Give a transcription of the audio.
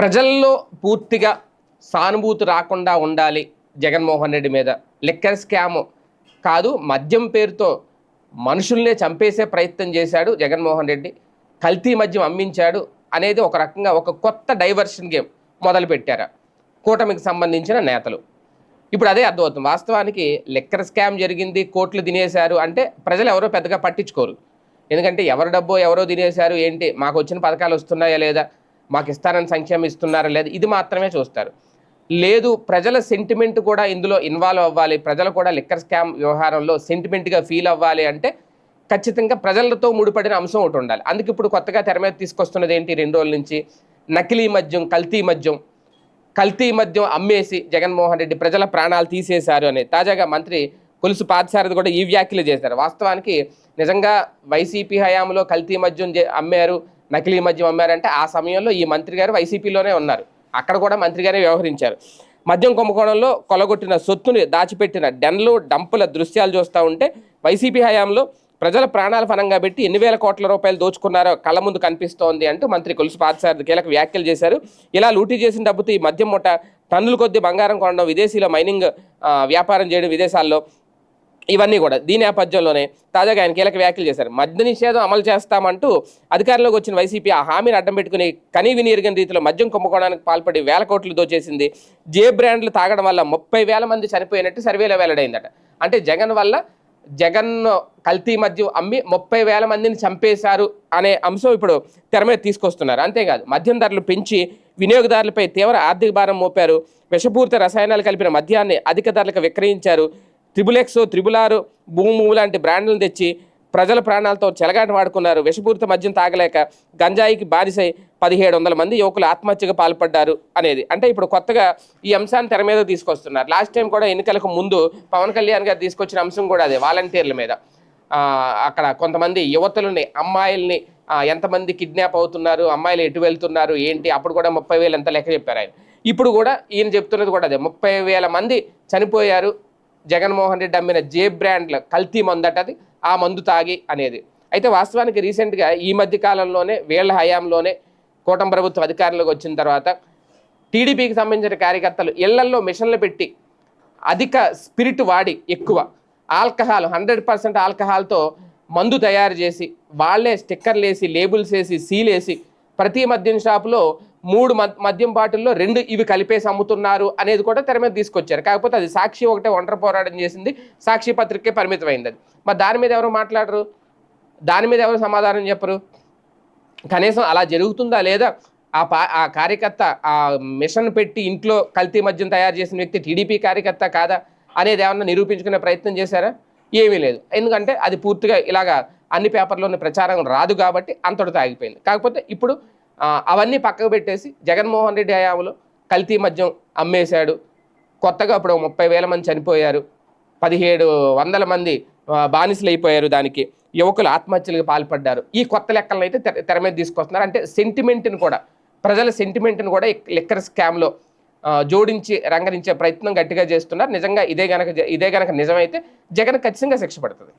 ప్రజల్లో పూర్తిగా సానుభూతి రాకుండా ఉండాలి జగన్మోహన్ రెడ్డి మీద. లిక్కర్ స్కామ్ కాదు మద్యం పేరుతో మనుషుల్నే చంపేసే ప్రయత్నం చేశాడు జగన్మోహన్ రెడ్డి. కల్తీ మద్యం అమ్మించాడు అనేది ఒక రకంగా ఒక కొత్త డైవర్షన్ గేమ్ మొదలుపెట్టారు కూటమికి సంబంధించిన నేతలు. ఇప్పుడు అదే అర్థమవుతుంది. వాస్తవానికి లిక్కర్ స్కామ్ జరిగింది కోట్లు తినేశారు అంటే ప్రజలు ఎవరో పెద్దగా పట్టించుకోరు. ఎందుకంటే ఎవరి డబ్బో ఎవరో తినేశారు ఏంటి? మాకు వచ్చిన పథకాలు వస్తున్నాయా లేదా? మాకు ఇస్తారని సంక్షేమం ఇస్తున్నారా లేదా ఇది మాత్రమే చూస్తారు. లేదు ప్రజల సెంటిమెంట్ కూడా ఇందులో ఇన్వాల్వ్ అవ్వాలి. ప్రజలు కూడా లిక్కర్ స్కామ్ వ్యవహారంలో సెంటిమెంట్గా ఫీల్ అవ్వాలి అంటే ఖచ్చితంగా ప్రజలతో ముడిపడిన అంశం ఒకటి ఉండాలి. అందుకే ఇప్పుడు కొత్తగా తెర మీద తీసుకొస్తున్నది ఏంటి? రెండు రోజుల నుంచి నకిలీ మద్యం కల్తీ మద్యం కల్తీ మద్యం అమ్మేసి జగన్మోహన్ రెడ్డి ప్రజల ప్రాణాలు తీసేశారు అని. తాజాగా మంత్రి కొలుసు పాదసారథి కూడా ఈ వ్యాఖ్యలు చేశారు. వాస్తవానికి నిజంగా వైసీపీ హయాంలో కల్తీ మద్యం చే- అమ్మారు. నకిలీ మద్యం అమ్మారంటే ఆ సమయంలో ఈ మంత్రి గారు వైసీపీలోనే ఉన్నారు. అక్కడ కూడా మంత్రి గారే వ్యవహరించారు. మద్యం కుంభకోణంలో కొలగొట్టిన సొత్తుని దాచిపెట్టిన డెన్లు డంపుల దృశ్యాలు చూస్తూ ఉంటే వైసీపీ హయాంలో ప్రజల ప్రాణాల ఫలంగా పెట్టి ఎన్ని వేల కోట్ల రూపాయలు దోచుకున్నారో కళ్ళ ముందు కనిపిస్తోంది అంటూ మంత్రి కొలుసు పాదసారథి కీలక వ్యాఖ్యలు చేశారు. ఇలా లూటీ చేసిన డబ్బుతో ఈ మద్యం ముఠ టన్నుల కొద్ది బంగారం కొనడం విదేశీలో మైనింగ్ వ్యాపారం చేయడం విదేశాల్లో ఇవన్నీ కూడా దీని నేపథ్యంలోనే తాజాగా ఆయన కీలక వ్యాఖ్యలు చేశారు. మద్య నిషేధం అమలు చేస్తామంటూ అధికారంలోకి వచ్చిన వైసీపీ ఆ హామీని అడ్డం పెట్టుకుని కనీ విని ఎరిగిన రీతిలో మద్యం కుంభకోణానికి పాల్పడి వేల కోట్లు దోచేసింది. జే బ్రాండ్లు తాగడం వల్ల ముప్పై వేల మంది చనిపోయినట్టు సర్వేలో వెల్లడైందట. అంటే జగన్ వల్ల జగన్ కల్తీ మద్యం అమ్మి ముప్పై వేల మందిని చంపేశారు అనే అంశం ఇప్పుడు తెర మీద తీసుకొస్తున్నారు. అంతేకాదు మద్యం ధరలు పెంచి వినియోగదారులపై తీవ్ర ఆర్థిక భారం మోపారు. విషపూరిత రసాయనాలు కలిపిన మద్యాన్ని అధిక ధరలకు విక్రయించారు. త్రిబుల్ ఎక్స్ త్రిబుల్ ఆరు భూము లాంటి బ్రాండ్లను తెచ్చి ప్రజల ప్రాణాలతో చెలగాట వాడుకున్నారు. విషపూరిత మద్యం తాగలేక గంజాయికి బానిసై పదిహేడు వందల మంది యువకులు ఆత్మహత్యకు పాల్పడ్డారు అనేది. అంటే ఇప్పుడు కొత్తగా ఈ అంశాన్ని తెర మీద తీసుకొస్తున్నారు. లాస్ట్ టైం కూడా ఎన్నికలకు ముందు పవన్ కళ్యాణ్ గారు తీసుకొచ్చిన అంశం కూడా అదే వాలంటీర్ల మీద. అక్కడ కొంతమంది యువతులని అమ్మాయిల్ని ఎంతమంది కిడ్నాప్ అవుతున్నారు అమ్మాయిలు ఎటు వెళ్తున్నారు ఏంటి అప్పుడు కూడా ముప్పై వేలు ఎంత లెక్క చెప్పారు ఆయన. ఇప్పుడు కూడా ఈయన చెప్తున్నది కూడా అదే ముప్పై వేల మంది చనిపోయారు జగన్మోహన్ రెడ్డి అమ్మిన జే బ్రాండ్ల కల్తీ మందట అది ఆ మందు తాగి అనేది. అయితే వాస్తవానికి రీసెంట్గా ఈ మధ్య కాలంలోనే వీళ్ళ హయాంలోనే కూటమి ప్రభుత్వ అధికారంలోకి వచ్చిన తర్వాత టీడీపీకి సంబంధించిన కార్యకర్తలు ఇళ్ళల్లో మిషన్లు పెట్టి అధిక స్పిరిట్ వాడి ఎక్కువ. ఆల్కహాల్ హండ్రెడ్ పర్సెంట్ ఆల్కహాల్తో మందు తయారు చేసి వాళ్ళే స్టిక్కర్లు వేసి లేబుల్స్ వేసి సీలేసి ప్రతి మద్యం షాపులో మూడు మద్యం బాటిల్లో రెండు ఇవి కలిపేసి అమ్ముతున్నారు అనేది కూడా తెర మీద తీసుకొచ్చారు. కాకపోతే అది సాక్షి ఒకటే ఒంటరి పోరాటం చేసింది. సాక్షి పత్రికే పరిమితమైంది అది. మరి దాని మీద ఎవరు మాట్లాడరు? దాని మీద ఎవరు సమాధానం చెప్పరు? కనీసం అలా జరుగుతుందా లేదా? ఆ పా ఆ కార్యకర్త ఆ మిషన్ పెట్టి ఇంట్లో కల్తీ మద్యం తయారు చేసిన వ్యక్తి టీడీపీ కార్యకర్త కాదా అనేది ఏమన్నా నిరూపించుకునే ప్రయత్నం చేశారా? ఏమీ లేదు. ఎందుకంటే అది పూర్తిగా ఇలాగా అన్ని పేపర్లోని ప్రచారం రాదు కాబట్టి అంతటితో ఆగిపోయింది. కాకపోతే ఇప్పుడు అవన్నీ పక్కకు పెట్టేసి జగన్మోహన్ రెడ్డి హయాంలో కల్తీ మద్యం అమ్మేశాడు. కొత్తగా ఇప్పుడు ముప్పై వేల మంది చనిపోయారు. పదిహేడు వందల మంది బానిసలు అయిపోయారు దానికి. యువకులు ఆత్మహత్యలకు పాల్పడ్డారు. ఈ కొత్త లెక్కలను అయితే తెర- తెర మీద తీసుకొస్తున్నారు. అంటే సెంటిమెంట్ని కూడా ప్రజల సెంటిమెంట్ని కూడా లిక్కర్ స్కామ్లో జోడించి రంగరించే ప్రయత్నం గట్టిగా చేస్తున్నారు. నిజంగా ఇదే గనక ఇదే గనక నిజమైతే జగన్ ఖచ్చితంగా శిక్ష పడుతుంది.